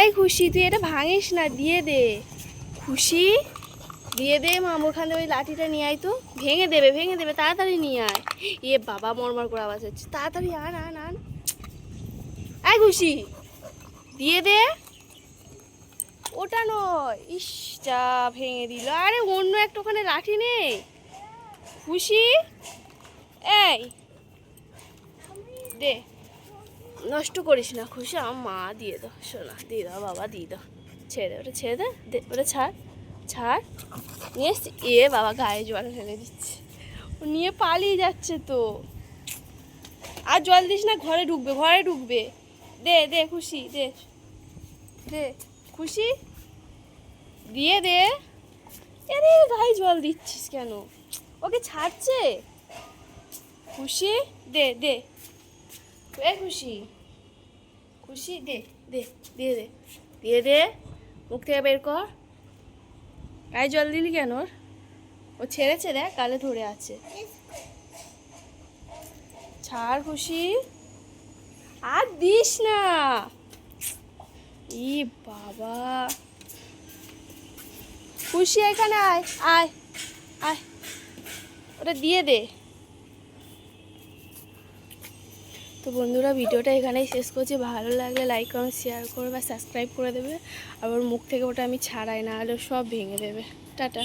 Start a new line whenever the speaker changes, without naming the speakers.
এই খুশি, তুই এটা ভাঙিস না, দিয়ে দে। খুশি, দিয়ে দে মাম ওখানে ওই লাঠিটা নিয়ে আয় তো। ভেঙে দেবে ভেঙে দেবে, তাড়াতাড়ি নিয়ে আয়। এ বাবা মরমর করে আওয়াজ হচ্ছে। তাড়াতাড়ি আন আন আন। আয় খুশি, দিয়ে দে। ওটা নয়। ইস যা ভেঙে দিল। আরে অন্য একটা ওখানে লাঠি নেই। খুশি, এই, দে। নষ্ট করিস না, খুশি? আমার মা দিয়ে দাও শোনা দিয়ে দাও, বাবা দিয়ে দাও। ছেড়ে ওটা ছেড়ে দে ওটা ছাড় ছাড়। নিয়ে এসছি। এ বাবা, গায়ে জল ফেলে দিচ্ছে। ও নিয়ে পালিয়ে যাচ্ছে তো। আর জল দিস না, ঘরে ঢুকবে ঘরে ঢুকবে। দে দে, খুশি, দে। দে, খুশি? দিয়ে দে। আরে, গায়ে জল দিচ্ছিস কেন? ওকে ছাড়ছে? খুশি? দে দে। এ খুশি। খুশি? দে দে দিয়ে দে। দিয়ে দে। মুখ থেকে বের কর। গায়ে জল দিলি কেন ওর? ও ছেড়েছে, দেখ, গালে ধরে আছে। ছাড় খুশি। আর দিস না। ই বাবা। খুশি এখানে আয় আয় আয়। ওটা দিয়ে দে। তো বন্ধুরা, ভিডিওটা এখানেই শেষ করছি। ভালো লাগলে লাইক কমেন্ট শেয়ার করবে বা সাবস্ক্রাইব করে দেবে। আবার মুখ থেকে ওটা আমি ছাড়াই না হলে সব ভেঙে দেবে। টাটা।